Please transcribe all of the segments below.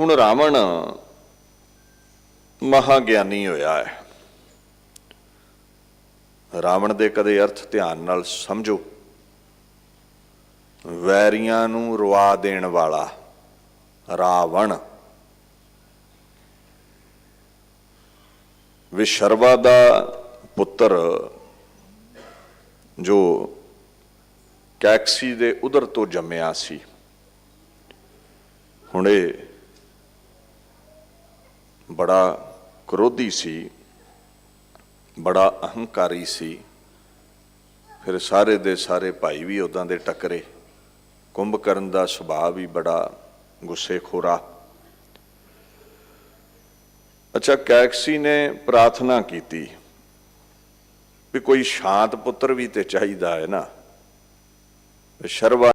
ਹੁਣ ਰਾਵਣ ਮਹਾਗਿਆਨੀ ਹੋਇਆ ਹੈ। ਰਾਵਣ ਦੇ ਕਦੇ ਅਰਥ ਧਿਆਨ ਨਾਲ ਸਮਝੋ। ਵੈਰੀਆਂ ਨੂੰ ਰਵਾ ਦੇਣ ਵਾਲਾ ਰਾਵਣ। ਵਿਸ਼ਰਵਾ ਦਾ ਪੁੱਤਰ ਜੋ ਕੈਕਸੀ ਦੇ ਉਧਰ ਤੋਂ ਜੰਮਿਆ ਸੀ। ਹੁਣੇ ਬੜਾ ਕ੍ਰੋਧੀ ਸੀ, ਬੜਾ ਅਹੰਕਾਰੀ ਸੀ। ਫਿਰ ਸਾਰੇ ਦੇ ਸਾਰੇ ਭਾਈ ਵੀ ਉਦਾਂ ਦੇ ਟੱਕਰੇ। ਕੁੰਭਕਰਨ ਦਾ ਸੁਭਾਅ ਵੀ ਬੜਾ ਗੁੱਸੇਖੋਰਾ। ਅੱਛਾ, ਕੈਕਸੀ ਨੇ ਪ੍ਰਾਰਥਨਾ ਕੀਤੀ ਵੀ ਕੋਈ ਸ਼ਾਂਤ ਪੁੱਤਰ ਵੀ ਤੇ ਚਾਹੀਦਾ ਹੈ ਨਾ। ਸ਼ਰਵਾ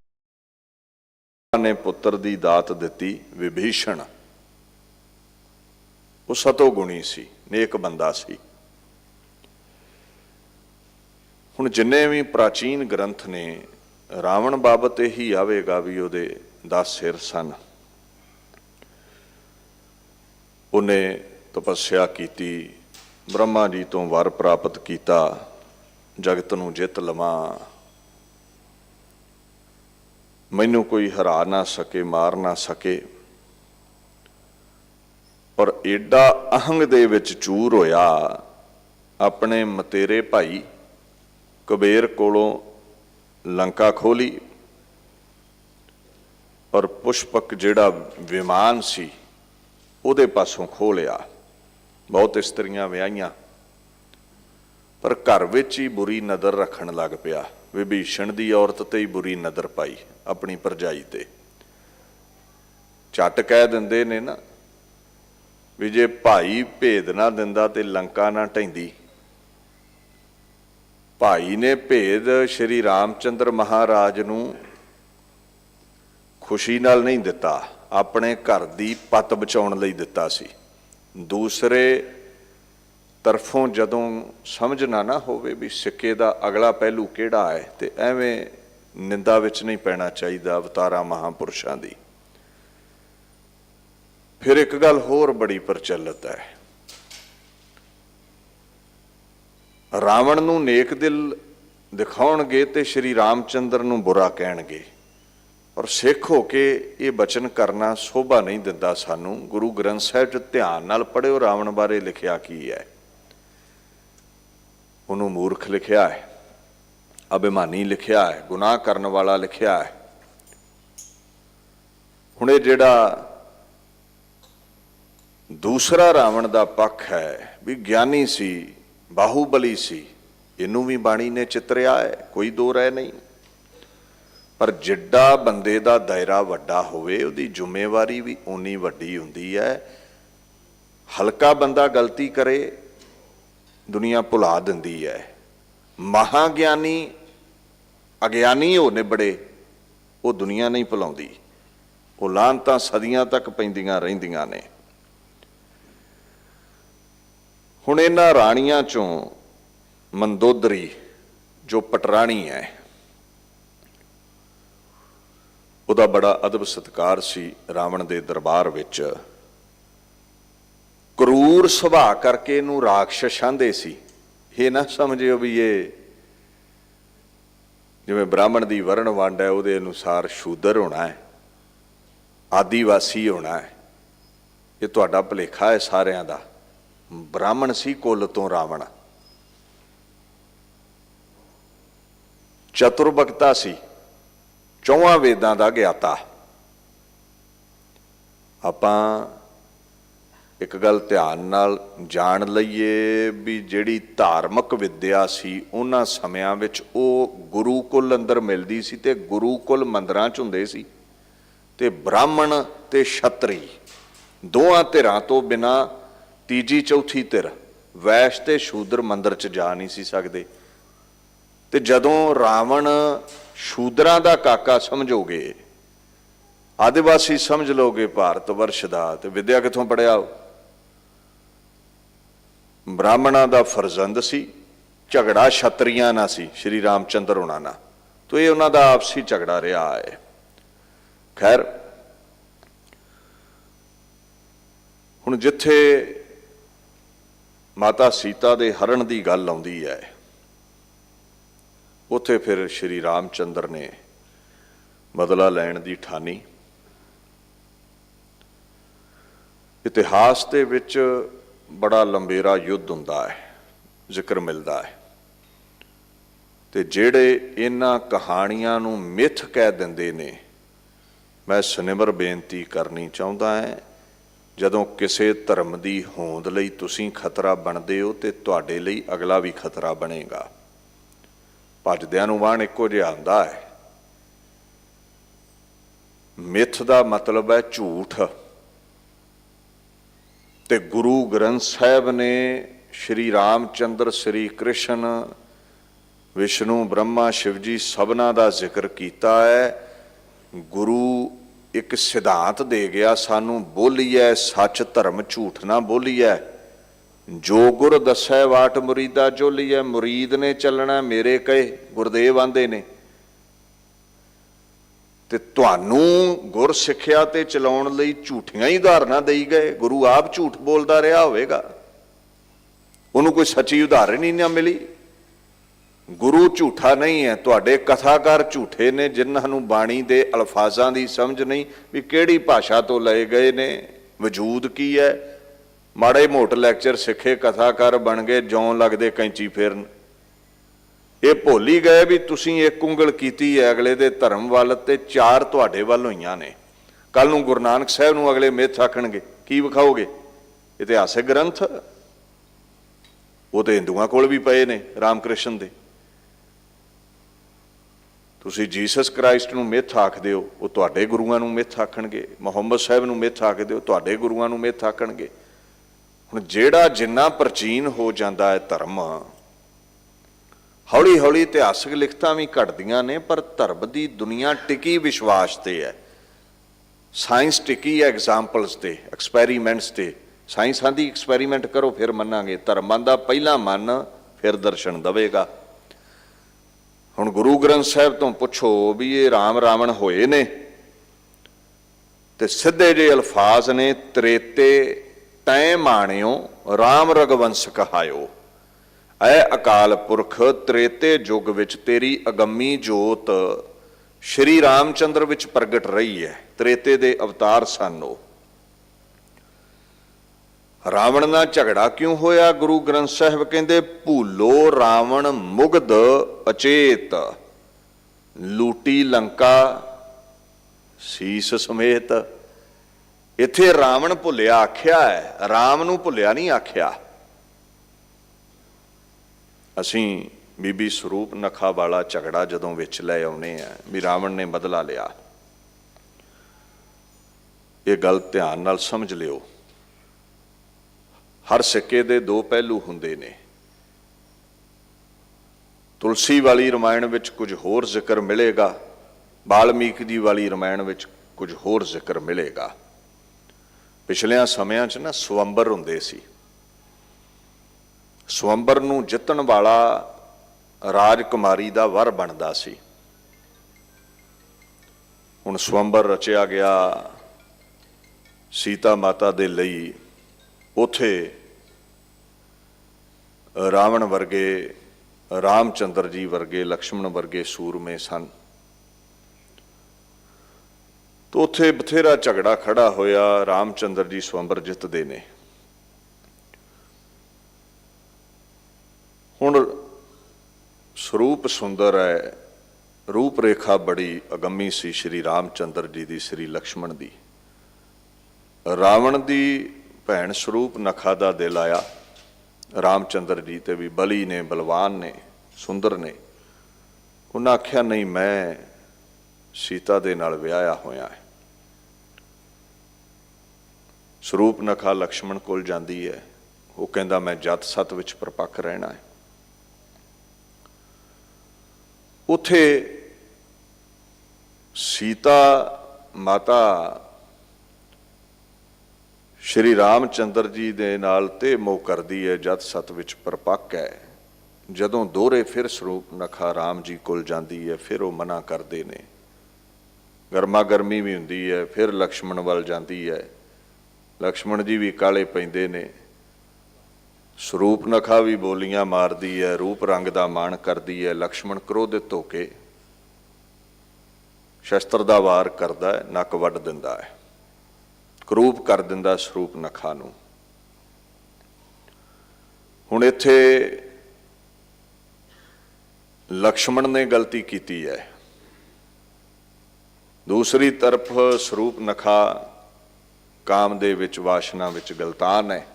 ਨੇ ਪੁੱਤਰ ਦੀ ਦਾਤ ਦਿੱਤੀ ਵਿਭੀਸ਼ਣ। ਉਹ ਸਤੋ ਗੁਣੀ ਸੀ, ਨੇਕ ਬੰਦਾ ਸੀ। ਹੁਣ ਜਿੰਨੇ ਵੀ ਪ੍ਰਾਚੀਨ ਗ੍ਰੰਥ ਨੇ, ਰਾਵਣ ਬਾਬਤ ਇਹੀ ਆਵੇਗਾ ਵੀ ਉਹਦੇ 10 ਸਿਰ ਸਨ। ਉਹਨੇ ਤਪੱਸਿਆ ਕੀਤੀ, ਬ੍ਰਹਮਾ ਜੀ ਤੋਂ ਵਰ ਪ੍ਰਾਪਤ ਕੀਤਾ, ਜਗਤ ਨੂੰ ਜਿੱਤ ਲਵਾਂ। ਮੈਨੂੰ ਕੋਈ ਹਰਾ ਨਾ ਸਕੇ, ਮਾਰ ਨਾ ਸਕੇ। ਔਰ ਏਡਾ ਅਹੰਗ ਦੇ ਵਿੱਚ ਚੂਰ ਹੋਇਆ, ਆਪਣੇ ਮਤੇਰੇ ਭਾਈ ਕੁਬੇਰ ਕੋਲੋਂ ਲੰਕਾ ਖੋਲੀ ਔਰ ਪੁਸ਼ਪਕ ਜਿਹੜਾ ਵਿਮਾਨ ਸੀ, ਉਹਦੇ ਪਾਸੋਂ ਖੋਹ ਲਿਆ। ਬਹੁਤ ਇਸਤਰੀਆਂ ਵਿਆਹੀਆਂ, ਪਰ ਘਰ ਵਿੱਚ ਹੀ ਬੁਰੀ ਨਜ਼ਰ ਰੱਖਣ ਲੱਗ ਪਿਆ। ਵਿਭੀਸ਼ਣ ਦੀ ਔਰਤ ਤੇ ਹੀ ਬੁਰੀ ਨਜ਼ਰ ਪਾਈ ਆਪਣੀ ਪਰਜਾਈ ਤੇ। ਝਟ ਕਹਿ ਦਿੰਦੇ ਨੇ ਨਾ ਵੀ ਜੇ ਭਾਈ ਭੇਦ ਨਾ ਦਿੰਦਾ ਤੇ ਲੰਕਾ ਨਾ ਢੈਂਦੀ ਭਾਈ ਨੇ ਭੇਦ ਸ਼੍ਰੀ ਰਾਮਚੰਦਰ ਮਹਾਰਾਜ ਨੂੰ ਖੁਸ਼ੀ ਨਾਲ ਨਹੀਂ ਦਿੱਤਾ, ਆਪਣੇ ਘਰ ਦੀ ਪਤ ਬਚਾਉਣ ਲਈ ਦਿੱਤਾ ਸੀ। ਦੂਸਰੇ ਤਰਫੋਂ ਜਦੋਂ ਸਮਝਣਾ ਨਾ ਹੋਵੇ ਵੀ ਸਿੱਕੇ ਦਾ ਅਗਲਾ ਪਹਿਲੂ ਕਿਹੜਾ ਹੈ, ਤੇ ਐਵੇਂ ਨਿੰਦਾ ਵਿੱਚ ਨਹੀਂ ਪੈਣਾ ਚਾਹੀਦਾ ਅਵਤਾਰਾ ਮਹਾਪੁਰਸ਼ਾਂ ਦੀ। ਫਿਰ ਇੱਕ ਗੱਲ ਹੋਰ ਬੜੀ ਪ੍ਰਚਲਿਤ ਹੈ। ਰਾਵਣ ਨੂੰ ਨੇਕ ਦਿਲ ਦਿਖਾਉਣਗੇ ਤੇ ਸ਼੍ਰੀ ਰਾਮਚੰਦਰ ਨੂੰ ਬੁਰਾ ਕਹਿਣਗੇ। ਔਰ ਸਿੱਖ ਹੋ ਕੇ ਇਹ ਬਚਨ ਕਰਨਾ ਸੋਭਾ ਨਹੀਂ ਦਿੰਦਾ ਸਾਨੂੰ। ਗੁਰੂ ਗ੍ਰੰਥ ਸਾਹਿਬ 'ਚ ਧਿਆਨ ਨਾਲ ਪੜਿਓ ਰਾਵਣ ਬਾਰੇ ਲਿਖਿਆ ਕੀ ਹੈ। ਉਹਨੂੰ ਮੂਰਖ ਲਿਖਿਆ ਹੈ, ਅਭਿਮਾਨੀ ਲਿਖਿਆ ਹੈ, ਗੁਨਾਹ ਕਰਨ ਵਾਲਾ ਲਿਖਿਆ ਹੈ। ਹੁਣ ਇਹ ਜਿਹੜਾ ਦੂਸਰਾ ਰਾਵਣ ਦਾ ਪੱਖ ਹੈ ਵੀ ਗਿਆਨੀ ਸੀ, ਬਾਹੂਬਲੀ ਸੀ। ਇਹਨੂੰ ਵੀ ਬਾਣੀ ਨੇ ਚਿਤਰਿਆ ਹੈ, ਕੋਈ ਦੋ ਰਹਿ ਨਹੀਂ। ਪਰ ਜਿੱਡਾ ਬੰਦੇ ਦਾ ਦਾਇਰਾ ਵੱਡਾ ਹੋਵੇ, ਉਹਦੀ ਜ਼ਿੰਮੇਵਾਰੀ ਵੀ ਓਨੀ ਵੱਡੀ ਹੁੰਦੀ ਹੈ। ਹਲਕਾ ਬੰਦਾ ਗਲਤੀ ਕਰੇ, ਦੁਨੀਆ ਭੁਲਾ ਦਿੰਦੀ ਹੈ। ਮਹਾਗਿਆਨੀ, ਅਗਿਆਨੀ ਹੋ ਨਿਬੜੇ, ਉਹ ਦੁਨੀਆ ਨਹੀਂ ਭੁਲਾਉਂਦੀ। ਉਹ ਲਾਂਤਾਂ ਸਦੀਆਂ ਤੱਕ ਪੈਂਦੀਆਂ ਰਹਿੰਦੀਆਂ ਨੇ। ਹੁਣ ਇਹਨਾਂ ਰਾਣੀਆਂ ਚੋਂ ਮੰਦੋਦਰੀ, ਜੋ ਪਟਰਾਣੀ ਹੈ, ਉਹਦਾ ਬੜਾ ਅਦਬ ਸਤਕਾਰ ਸੀ ਰਾਵਣ ਦੇ ਦਰਬਾਰ ਵਿੱਚ। ਕਰੂਰ ਸੁਭਾਅ ਕਰਕੇ ਇਹਨੂੰ ਰਾਖਸ਼ ਆਂਦੇ ਸੀ। ਇਹ ਨਾ ਸਮਝਿਓ ਵੀ ਇਹ ਜਿਵੇਂ ਬ੍ਰਾਹਮਣ ਦੀ ਵਰਣ ਵੰਡ ਹੈ, ਉਹਦੇ ਅਨੁਸਾਰ ਸ਼ੂਦਰ ਹੋਣਾ ਹੈ, ਆਦੀਵਾਸੀ ਹੋਣਾ ਹੈ। ਇਹ ਤੁਹਾਡਾ ਭਲੇਖਾ ਹੈ ਸਾਰਿਆਂ ਦਾ। ਬ੍ਰਾਹਮਣ ਸੀ ਕੁੱਲ ਤੋਂ ਰਾਵਣ। ਚਤੁਰਬਕਤਾ ਸੀ। ਚੌਹਾਂ ਵੇਦਾਂ ਦਾ ਗਿਆਤਾ। ਆਪਾਂ ਇੱਕ ਗੱਲ ਧਿਆਨ ਨਾਲ ਜਾਣ ਲਈਏ ਵੀ ਜਿਹੜੀ ਧਾਰਮਿਕ ਵਿੱਦਿਆ ਸੀ, ਉਹਨਾਂ ਸਮਿਆਂ ਵਿੱਚ ਉਹ ਗੁਰੂਕੁਲ ਅੰਦਰ ਮਿਲਦੀ ਸੀ ਤੇ ਗੁਰੂਕੁਲ ਮੰਦਰਾਂ 'ਚ ਹੁੰਦੇ ਸੀ ਤੇ ਬ੍ਰਾਹਮਣ ਤੇ ਛਤਰੀ। ਦੋਹਾਂ ਧਿਰਾਂ ਤੋਂ ਬਿਨਾ ਤੀਜੀ ਚੌਥੀ ਧਿਰ, ਵੈਸ਼ ਤੇ ਸ਼ੂਦਰ ਮੰਦਰ 'ਚ ਜਾ ਨਹੀਂ ਸੀ ਸਕਦੇ। ਤੇ ਜਦੋਂ ਰਾਵਣ ਸ਼ੂਦਰਾਂ ਦਾ ਕਾਕਾ ਸਮਝੋਗੇ, ਆਦਿਵਾਸੀ ਸਮਝ ਲੋਗੇ ਭਾਰਤ ਵਰਸ਼ ਦਾ, ਤੇ ਵਿਦਿਆ ਕਿੱਥੋਂ ਪੜਿਆ ਬ੍ਰਾਹਮਣਾਂ ਦਾ ਫਰਜ਼ੰਦ ਸੀ, ਝਗੜਾ ਛਤਰੀਆਂ ਨਾਲ ਸੀ, ਸ਼੍ਰੀ ਰਾਮਚੰਦਰ ਉਹਨਾਂ ਨਾਲ। ਤੋ ਇਹ ਉਹਨਾਂ ਦਾ ਆਪਸੀ ਝਗੜਾ ਰਿਹਾ ਹੈ। ਖੈਰ, ਹੁਣ ਜਿੱਥੇ ਮਾਤਾ ਸੀਤਾ ਦੇ ਹਰਨ ਦੀ ਗੱਲ ਆਉਂਦੀ ਹੈ। ਉੱਥੇ ਫਿਰ ਸ਼੍ਰੀ ਰਾਮਚੰਦਰ ਨੇ ਬਦਲਾ ਲੈਣ ਦੀ ਠਾਨੀ। ਇਤਿਹਾਸ ਦੇ ਵਿੱਚ ਬੜਾ ਲੰਬੇਰਾ ਯੁੱਧ ਹੁੰਦਾ ਹੈ, ਜ਼ਿਕਰ ਮਿਲਦਾ ਹੈ। ਤੇ ਜਿਹੜੇ ਇਹਨਾਂ ਕਹਾਣੀਆਂ ਨੂੰ ਮਿੱਥ ਕਹਿ ਦਿੰਦੇ ਨੇ, ਮੈਂ ਸੁਨਿਮਰ ਬੇਨਤੀ ਕਰਨੀ ਚਾਹੁੰਦਾ ਹਾਂ ਜਦੋਂ ਕਿਸੇ ਧਰਮ ਦੀ ਹੋਂਦ ਲਈ ਤੁਸੀਂ ਖਤਰਾ ਬਣਦੇ ਹੋ ਤੇ ਤੁਹਾਡੇ ਲਈ ਅਗਲਾ ਵੀ ਖਤਰਾ ਬਣੇਗਾ। ਭੱਜਦਿਆਂ ਨੂੰ ਵਾਣ ਇੱਕੋ ਜਿਹਾ ਹੁੰਦਾ ਹੈ। ਮਿੱਥ ਦਾ ਮਤਲਬ ਹੈ ਝੂਠ। ਤੇ ਗੁਰੂ ਗ੍ਰੰਥ ਸਾਹਿਬ ਨੇ ਸ਼੍ਰੀ ਰਾਮਚੰਦਰ, ਸ਼੍ਰੀ ਕ੍ਰਿਸ਼ਨ, ਵਿਸ਼ਨੂੰ, ਬ੍ਰਹਮਾ ਸ਼ਿਵਜੀ ਸਭਨਾ ਦਾ ਜ਼ਿਕਰ ਕੀਤਾ ਹੈ। ਗੁਰੂ ਇੱਕ ਸਿਧਾਂਤ ਦੇ ਗਿਆ, ਸਾਨੂੰ ਬੋਲੀਐ ਸੱਚ ਧਰਮ ਝੂਠ ਨਾ ਬੋਲੀਐ। ਜੋ ਗੁਰ ਦੱਸੈ ਵਾਟ ਮੁਰੀਦਾ ਚੋਲੀਐ ਮੁਰੀਦ ਨੇ ਚੱਲਣਾ ਮੇਰੇ ਕਹੇ, ਗੁਰਦੇਵ ਆਂਦੇ ਨੇ। ਤੇ ਤੁਹਾਨੂੰ ਗੁਰ ਸਿੱਖਿਆ ਤੇ ਚਲਾਉਣ ਲਈ ਝੂਠੀਆਂ ਹੀ ਉਦਾਹਰਨਾਂ ਦੇਈ ਗਏ, ਗੁਰੂ ਆਪ ਝੂਠ ਬੋਲਦਾ ਰਿਹਾ ਹੋਵੇਗਾ। ਉਹਨੂੰ ਕੋਈ ਸੱਚੀ ਉਦਾਹਰਣ ਹੀ ਨਾ ਮਿਲੀ। ਗੁਰੂ ਝੂਠਾ ਨਹੀਂ ਹੈ, ਤੁਹਾਡੇ ਕਥਾਕਾਰ ਝੂਠੇ ਨੇ, ਜਿਨ੍ਹਾਂ ਨੂੰ ਬਾਣੀ ਦੇ ਅਲਫਾਜ਼ਾਂ ਦੀ ਸਮਝ ਨਹੀਂ, ਵੀ ਕਿਹੜੀ ਭਾਸ਼ਾ ਤੋਂ ਲਏ ਗਏ ਨੇ, ਵਜੂਦ ਕੀ ਹੈ? ਮਾੜੇ ਮੋਟ ਲੈਕਚਰ ਸਿੱਖੇ, ਕਥਾਕਾਰ ਬਣ ਗਏ, ਜੌਂ ਲੱਗਦੇ ਕੈਂਚੀ ਫੇਰਨ। ਇਹ ਭੁੱਲ ਹੀ ਗਏ ਵੀ ਤੁਸੀਂ ਇੱਕ ਉਂਗਲ ਕੀਤੀ ਹੈ, ਅਗਲੇ ਦੇ ਧਰਮ ਵੱਲ ਤੇ ਚਾਰ ਤੁਹਾਡੇ ਵੱਲ ਹੋਈਆਂ ਨੇ। ਕੱਲ ਨੂੰ ਗੁਰੂ ਨਾਨਕ ਸਾਹਿਬ ਨੂੰ ਅਗਲੇ ਮਿੱਥ ਆਖਣਗੇ, ਕੀ ਵਿਖਾਓਗੇ? ਇਤਿਹਾਸਿਕ ਗ੍ਰੰਥ? ਉਹ ਤੇ ਹਿੰਦੂਆਂ ਕੋਲ ਵੀ ਪਏ ਨੇ, ਰਾਮਕ੍ਰਿਸ਼ਨ ਦੇ। ਤੁਸੀਂ ਜੀਸਸ ਕ੍ਰਾਈਸਟ ਨੂੰ ਮਿੱਥ ਆਖਦੇ ਹੋ, ਉਹ ਤੁਹਾਡੇ ਗੁਰੂਆਂ ਨੂੰ ਮਿੱਥ ਆਖਣਗੇ। ਮੁਹੰਮਦ ਸਾਹਿਬ ਨੂੰ ਮਿੱਥ ਆਖਦੇ ਹੋ, ਤੁਹਾਡੇ ਗੁਰੂਆਂ ਨੂੰ ਮਿੱਥ ਆਖਣਗੇ। ਹੁਣ ਜਿਹੜਾ ਜਿੰਨਾ ਪ੍ਰਾਚੀਨ ਹੋ ਜਾਂਦਾ ਹੈ ਧਰਮ ਹੌਲੀ ਹੌਲੀ ਇਤਿਹਾਸਕ ਲਿਖਤਾਂ ਵੀ ਘਟਦੀਆਂ ਨੇ, ਪਰ ਧਰਮ ਦੀ ਦੁਨੀਆ ਟਿਕੀ ਵਿਸ਼ਵਾਸ ਤੇ ਹੈ। ਸਾਇੰਸ ਟਿਕੀ ਹੈ ਐਗਜ਼ਾਮਪਲਸ ਤੇ, ਐਕਸਪੈਰੀਮੈਂਟਸ ਤੇ। ਸਾਇੰਸ ਆਂਦੀ ਐਕਸਪੈਰੀਮੈਂਟ ਕਰੋ, ਫਿਰ ਮੰਨਾਂਗੇ। ਧਰਮਾਂ ਦਾ ਪਹਿਲਾ ਮਨ ਫਿਰ ਦਰਸ਼ਨ ਦਵੇਗਾ। ਹੁਣ ਗੁਰੂ ਗ੍ਰੰਥ ਸਾਹਿਬ ਤੋਂ ਪੁੱਛੋ ਵੀ ਇਹ ਰਾਮ ਰਾਵਣ ਹੋਏ ਨੇ ਤੇ ਸਿੱਧੇ ਜੇ ਅਲਫਾਜ਼ ਨੇ, ਤ੍ਰੇਤੇ ਤੈ ਮਾਣਿਓ, ਰਾਮ ਰਗਵੰਸ ਕਹਾਇਓ। ਐ ਅਕਾਲ ਪੁਰਖ, ਤ੍ਰੇਤੇ ਯੁੱਗ ਵਿੱਚ ਤੇਰੀ ਅਗੰਮੀ ਜੋਤ, ਸ਼੍ਰੀ ਰਾਮਚੰਦਰ ਵਿੱਚ ਪ੍ਰਗਟ ਰਹੀ ਹੈ ਤ੍ਰੇਤੇ ਦੇ ਅਵਤਾਰ ਸਨ ਉਹ। ਰਾਵਣ ਨਾਲ ਝਗੜਾ ਕਿਉਂ ਹੋਇਆ? ਗੁਰੂ ਗ੍ਰੰਥ ਸਾਹਿਬ ਕਹਿੰਦੇ, ਭੂਲੋ ਰਾਵਣ ਮੁਗਧ ਅਚੇਤ, ਲੂਟੀ ਲੰਕਾ ਸੀਸ ਸਮੇਤ। ਇੱਥੇ ਰਾਵਣ ਭੁੱਲਿਆ ਆਖਿਆ ਹੈ, ਰਾਮ ਨੂੰ ਭੁੱਲਿਆ ਨਹੀਂ ਆਖਿਆ। ਅਸੀਂ ਬੀਬੀ ਸਰੂਪ ਨਖਾ ਵਾਲਾ ਝਗੜਾ ਜਦੋਂ ਵਿੱਚ ਲੈ ਆਉਨੇ ਆ, ਵੀ ਰਾਵਣ ਨੇ ਬਦਲਾ ਲਿਆ। ਇਹ ਗੱਲ ਧਿਆਨ ਨਾਲ ਸਮਝ ਲਿਓ। ਹਰ ਸਿੱਕੇ ਦੇ ਦੋ ਪਹਿਲੂ ਹੁੰਦੇ ਨੇ। ਤੁਲਸੀ ਵਾਲੀ ਰਮਾਇਣ ਵਿੱਚ ਕੁਝ ਹੋਰ ਜ਼ਿਕਰ ਮਿਲੇਗਾ, ਬਾਲਮੀਕ ਜੀ ਵਾਲੀ ਰਮਾਇਣ ਵਿੱਚ ਕੁਝ ਹੋਰ ਜ਼ਿਕਰ ਮਿਲੇਗਾ। ਪਿਛਲਿਆਂ ਸਮਿਆਂ 'ਚ ਨਾ ਸਵੰਬਰ ਹੁੰਦੇ ਸੀ। ਸਵੰਬਰ ਨੂੰ ਜਿੱਤਣ ਵਾਲਾ ਰਾਜਕੁਮਾਰੀ ਦਾ ਵਰ ਬਣਦਾ ਸੀ। ਹੁਣ ਸਵੰਬਰ ਰਚਿਆ ਗਿਆ ਸੀਤਾ ਮਾਤਾ ਦੇ ਲਈ ਉਥੇ ਰਾਵਣ ਵਰਗੇ, ਰਾਮਚੰਦਰ ਜੀ ਵਰਗੇ, ਲਕਸ਼ਮਣ ਵਰਗੇ ਸੂਰਮੇ ਸਨ। ਤੋ ਉਥੇ ਬਥੇਰਾ ਝਗੜਾ ਖੜਾ ਹੋਇਆ, ਰਾਮਚੰਦਰ ਜੀ ਸਵੰਬਰ ਜਿੱਤਦੇ ਨੇ। ਹੁਣ ਸਰੂਪ ਸੁੰਦਰ ਹੈ ਰੂਪ ਰੇਖਾ ਬੜੀ ਅਗੰਮੀ ਸੀ ਸ਼੍ਰੀ ਰਾਮਚੰਦਰ ਜੀ ਦੀ, ਸ਼੍ਰੀ ਲਕਸ਼ਮਣ ਦੀ। ਰਾਵਣ ਦੀ ਭੈਣ ਸਰੂਪ ਨਖਾ ਦਾ ਦਿਲ ਆਇਆ। ਰਾਮਚੰਦਰ ਜੀ ਤੇ ਵੀ ਬਲੀ ਨੇ, ਬਲਵਾਨ ਨੇ, ਸੁੰਦਰ ਨੇ। ਉਹਨਾਂ ਆਖਿਆ, ਨਹੀਂ, ਮੈਂ ਸੀਤਾ ਦੇ ਨਾਲ ਵਿਆਹਿਆ ਹੋਇਆ ਹੈ। ਸਰੂਪ ਨਖਾ ਲਕਸ਼ਮਣ ਕੋਲ ਜਾਂਦੀ ਹੈ। ਉਹ ਕਹਿੰਦਾ, ਮੈਂ ਜਤ ਸਤ ਵਿੱਚ ਪ੍ਰਪੱਕ ਰਹਿਣਾ ਹੈ। ਉਥੇ ਸੀਤਾ ਮਾਤਾ ਸ਼੍ਰੀ ਰਾਮਚੰਦਰ ਜੀ ਦੇ ਨਾਲ ਤੇ ਮੋ ਕਰਦੀ ਹੈ ਜਦ ਸਤ ਵਿੱਚ ਪਰਪੱਕ ਹੈ। ਜਦੋਂ ਦੋਹਰੇ ਫਿਰ ਸਰੂਪ ਨਖਾ ਰਾਮ ਜੀ ਕੋਲ ਜਾਂਦੀ ਹੈ ਫਿਰ ਉਹ ਮਨਾ ਕਰਦੇ ਨੇ। ਗਰਮਾ ਗਰਮੀ ਵੀ ਹੁੰਦੀ ਹੈ ਫਿਰ ਲక్ష్మణ ਵੱਲ ਜਾਂਦੀ ਹੈ ਲక్ష్మణ ਜੀ ਵੀ ਕਾਲੇ ਪੈਂਦੇ ਨੇ। ਸਰੂਪ ਨਖਾ ਵੀ ਬੋਲੀਆਂ ਮਾਰਦੀ ਹੈ ਰੂਪ ਰੰਗ ਦਾ ਮਾਣ ਕਰਦੀ ਹੈ ਲక్ష్మణ ਕ੍ਰੋਧਿਤ ਹੋ ਕੇ ਸ਼ਸਤਰ ਦਾ ਵਾਰ ਕਰਦਾ ਹੈ ਨੱਕ ਵੱਢ ਦਿੰਦਾ ਹੈ ਕਰੂਪ ਕਰ ਦਿੰਦਾ ਸਰੂਪ ਨਖਾ ਨੂੰ। ਹੁਣ ਇੱਥੇ ਲਕਸ਼ਮਣ ਨੇ ਗਲਤੀ ਕੀਤੀ ਹੈ। ਦੂਸਰੀ ਤਰਫ ਸਰੂਪ ਨਖਾ ਕਾਮ ਦੇ ਵਿੱਚ, ਵਾਸ਼ਨਾ ਵਿੱਚ ਗਲਤਾਨ ਹੈ।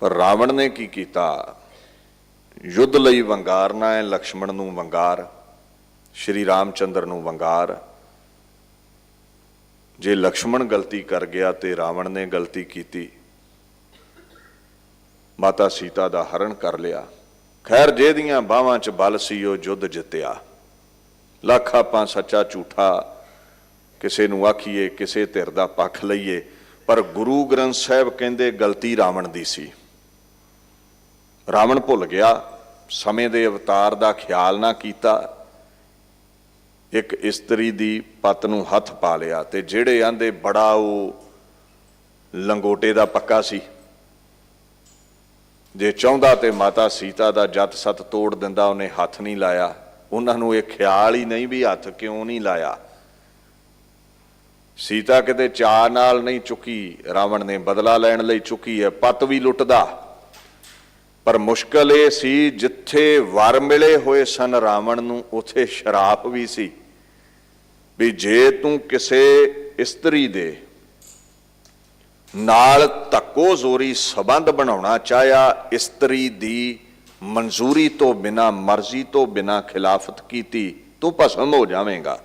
ਪਰ ਰਾਵਣ ਨੇ ਕੀ ਕੀਤਾ? ਯੁੱਧ ਲਈ ਵੰਗਾਰਨਾ ਹੈ, ਲਕਸ਼ਮਣ ਨੂੰ ਵੰਗਾਰ, ਸ਼੍ਰੀ ਰਾਮਚੰਦਰ ਨੂੰ ਵੰਗਾਰ। ਜੇ ਲਕਸ਼ਮਣ ਗਲਤੀ ਕਰ ਗਿਆ ਤੇ ਰਾਵਣ ਨੇ ਗਲਤੀ ਕੀਤੀ। ਮਾਤਾ ਸੀਤਾ ਦਾ ਹਰਨ ਕਰ ਲਿਆ। ਖੈਰ ਜਿਹਦੀਆਂ ਬਾਹਾਂ 'ਚ ਬਲ ਸੀ, ਉਹ ਜੁੱਧ ਜਿੱਤਿਆ। ਲੱਖ ਆਪਾਂ ਸੱਚਾ ਝੂਠਾ ਕਿਸੇ ਨੂੰ ਆਖੀਏ, ਕਿਸੇ ਧਿਰ ਦਾ ਪੱਖ ਲਈਏ, ਪਰ ਗੁਰੂ ਗ੍ਰੰਥ ਸਾਹਿਬ ਕਹਿੰਦੇ ਗਲਤੀ ਰਾਵਣ ਦੀ ਸੀ। ਰਾਵਣ ਭੁੱਲ ਗਿਆ, ਸਮੇਂ ਦੇ ਅਵਤਾਰ ਦਾ ਖਿਆਲ ਨਾ ਕੀਤਾ। ਇੱਕ ਇਸਤਰੀ ਦੀ ਪਤ ਨੂੰ ਹੱਥ ਪਾ ਲਿਆ ਤੇ ਜਿਹੜੇ ਆਂਦੇ ਬੜਾ ਉਹ ਲੰਗੋਟੇ ਦਾ ਪੱਕਾ ਸੀ। ਜੇ ਚਾਹੁੰਦਾ ਤੇ ਮਾਤਾ ਸੀਤਾ ਦਾ ਜੱਤ ਸਤ ਤੋੜ ਦਿੰਦਾ, ਉਹਨੇ ਹੱਥ ਨਹੀਂ ਲਾਇਆ। ਉਹਨਾਂ ਨੂੰ ਇਹ ਖਿਆਲ ਹੀ ਨਹੀਂ ਵੀ ਹੱਥ ਕਿਉਂ ਨਹੀਂ ਲਾਇਆ। ਸੀਤਾ ਕਿਤੇ ਚਾਅ ਨਾਲ ਨਹੀਂ ਚੁੱਕੀ, ਰਾਵਣ ਨੇ ਬਦਲਾ ਲੈਣ ਲਈ ਚੁੱਕੀ ਹੈ, ਪਤ ਵੀ ਲੁੱਟਦਾ। ਪਰ ਮੁਸ਼ਕਲ ਇਹ ਸੀ ਜਿੱਥੇ ਵਰ ਮਿਲੇ ਹੋਏ ਸਨ, ਰਾਵਣ ਨੂੰ ਉਥੇ ਸ਼ਰਾਪ ਵੀ ਸੀ। ਵੀ ਜੇ ਤੂੰ ਕਿਸੇ ਇਸਤਰੀ ਦੇ ਨਾਲ ਧੱਕੋ ਜ਼ੋਰੀ ਸਬੰਧ ਬਣਾਉਣਾ ਚਾਹਿਆ, ਇਸਤਰੀ ਦੀ ਮਨਜ਼ੂਰੀ ਤੋਂ ਬਿਨਾ, ਮਰਜ਼ੀ ਤੋਂ ਬਿਨਾ ਖਿਲਾਫਤ ਕੀਤੀ, ਤੂੰ ਭਸਮ ਹੋ ਜਾਵੇਂਗਾ।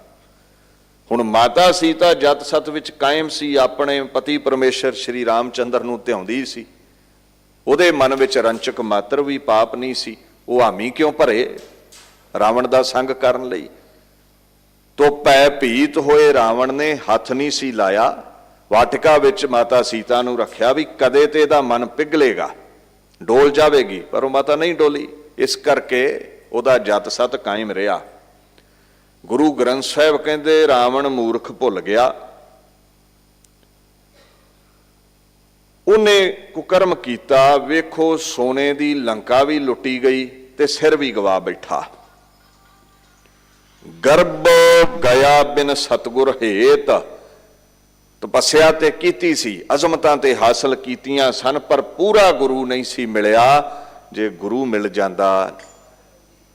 ਹੁਣ ਮਾਤਾ ਸੀਤਾ ਜਤ ਸਤ ਵਿੱਚ ਕਾਇਮ ਸੀ, ਆਪਣੇ ਪਤੀ ਪਰਮੇਸ਼ਰ ਸ਼੍ਰੀ ਰਾਮਚੰਦਰ ਨੂੰ ਧਿਆਉਂਦੀ ਸੀ। ਉਹਦੇ ਮਨ ਵਿੱਚ ਰੰਚਕ ਮਾਤਰ ਵੀ ਪਾਪ ਨਹੀਂ ਸੀ, ਉਹ ਹਾਮੀ ਕਿਉਂ ਭਰੇ? ਰਾਵਣ ਦਾ ਸੰਗ ਕਰਨ ਲਈ। ਤੋ ਪੈ ਭੀਤ ਹੋਏ ਰਾਵਣ ਨੇ ਹੱਥ ਨਹੀਂ ਸੀ ਲਾਇਆ। ਵਾਟਕਾ ਵਿੱਚ ਮਾਤਾ ਸੀਤਾ ਨੂੰ ਰੱਖਿਆ ਵੀ ਕਦੇ ਤੇ ਇਹਦਾ ਮਨ ਪਿਘਲੇਗਾ। ਡੋਲ ਜਾਵੇਗੀ, ਪਰ ਉਹ ਮਾਤਾ ਨਹੀਂ ਡੋਲੀ। ਇਸ ਕਰਕੇ ਉਹਦਾ ਜਤ ਸਤ ਕਾਇਮ ਰਿਹਾ। ਗੁਰੂ ਗ੍ਰੰਥ ਸਾਹਿਬ ਕਹਿੰਦੇ, ਰਾਵਣ ਮੂਰਖ ਭੁੱਲ ਗਿਆ। ਉਹਨੇ ਕੁਕਰਮ ਕੀਤਾ, ਵੇਖੋ ਸੋਨੇ ਦੀ ਲੰਕਾ ਵੀ ਲੁੱਟੀ ਗਈ ਤੇ ਸਿਰ ਵੀ ਗਵਾ ਬੈਠਾ। ਗਰਭ ਗਿਆ ਬਿਨ ਸਤਗੁਰ ਹੇਤ। ਤਪੱਸਿਆ ਤੇ ਕੀਤੀ ਸੀ, ਅਜ਼ਮਤਾਂ ਤੇ ਹਾਸਲ ਕੀਤੀਆਂ ਸਨ, ਪਰ ਪੂਰਾ ਗੁਰੂ ਨਹੀਂ ਸੀ ਮਿਲਿਆ। ਜੇ ਗੁਰੂ ਮਿਲ ਜਾਂਦਾ,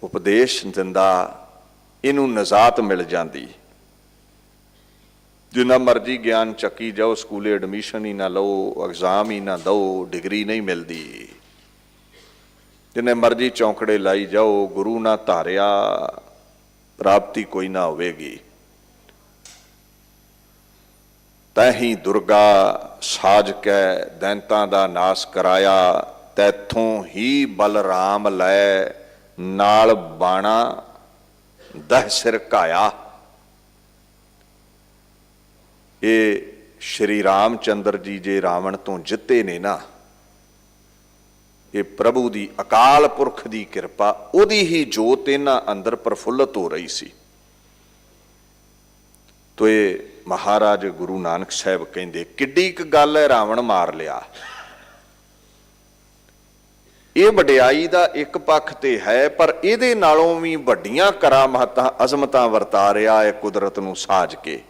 ਉਪਦੇਸ਼ ਦਿੰਦਾ, ਇਹਨੂੰ ਨਜ਼ਾਤ ਮਿਲ ਜਾਂਦੀ। ਜਿੰਨਾ ਮਰਜ਼ੀ ਗਿਆਨ ਚੱਕੀ ਜਾਓ, ਸਕੂਲੇ ਐਡਮਿਸ਼ਨ ਹੀ ਨਾ ਲਓ ਐਗਜ਼ਾਮ ਹੀ ਨਾ ਦਿਓ ਡਿਗਰੀ ਨਹੀਂ ਮਿਲਦੀ। ਜਿੰਨੇ ਮਰਜ਼ੀ ਚੌਂਕੜੇ ਲਾਈ ਜਾਓ, ਗੁਰੂ ਨਾ ਧਾਰਿਆ ਪ੍ਰਾਪਤੀ ਕੋਈ ਨਾ ਹੋਵੇਗੀ। ਤਹੀਂ ਦੁਰਗਾ ਸਾਜ ਕੈ, ਦੈਂਤਾਂ ਦਾ ਨਾਸ ਕਰਾਇਆ, ਤੈਥੋਂ ਹੀ ਬਲਰਾਮ ਲੈ, ਨਾਲ ਬਾਣਾ ਦਹ ਸਿਰ ਘਾਇਆ। ਇਹ ਸ਼੍ਰੀ ਰਾਮ ਚੰਦਰ ਜੀ ਜੇ ਰਾਵਣ ਤੋਂ ਜਿੱਤੇ ਨੇ ਨਾ ਇਹ ਪ੍ਰਭੂ ਦੀ ਅਕਾਲ ਪੁਰਖ ਦੀ ਕਿਰਪਾ, ਉਹਦੀ ਹੀ ਜੋਤ ਇਹਨਾਂ ਅੰਦਰ ਪ੍ਰਫੁੱਲਤ ਹੋ ਰਹੀ ਸੀ। ਤੋ ਇਹ ਮਹਾਰਾਜ ਗੁਰੂ ਨਾਨਕ ਸਾਹਿਬ ਕਹਿੰਦੇ, ਕਿੱਡੀ ਇੱਕ ਗੱਲ ਹੈ ਰਾਵਣ ਮਾਰ ਲਿਆ। ਇਹ ਵਡਿਆਈ ਦਾ ਇੱਕ ਪੱਖ ਤੇ ਹੈ, ਪਰ ਇਹਦੇ ਨਾਲੋਂ ਵੀ ਵੱਡੀਆਂ ਕਰਾਮਾਤਾਂ, ਅਜ਼ਮਤਾਂ ਵਰਤਾ ਰਿਹਾ ਹੈ ਕੁਦਰਤ ਨੂੰ ਸਾਜ ਕੇ।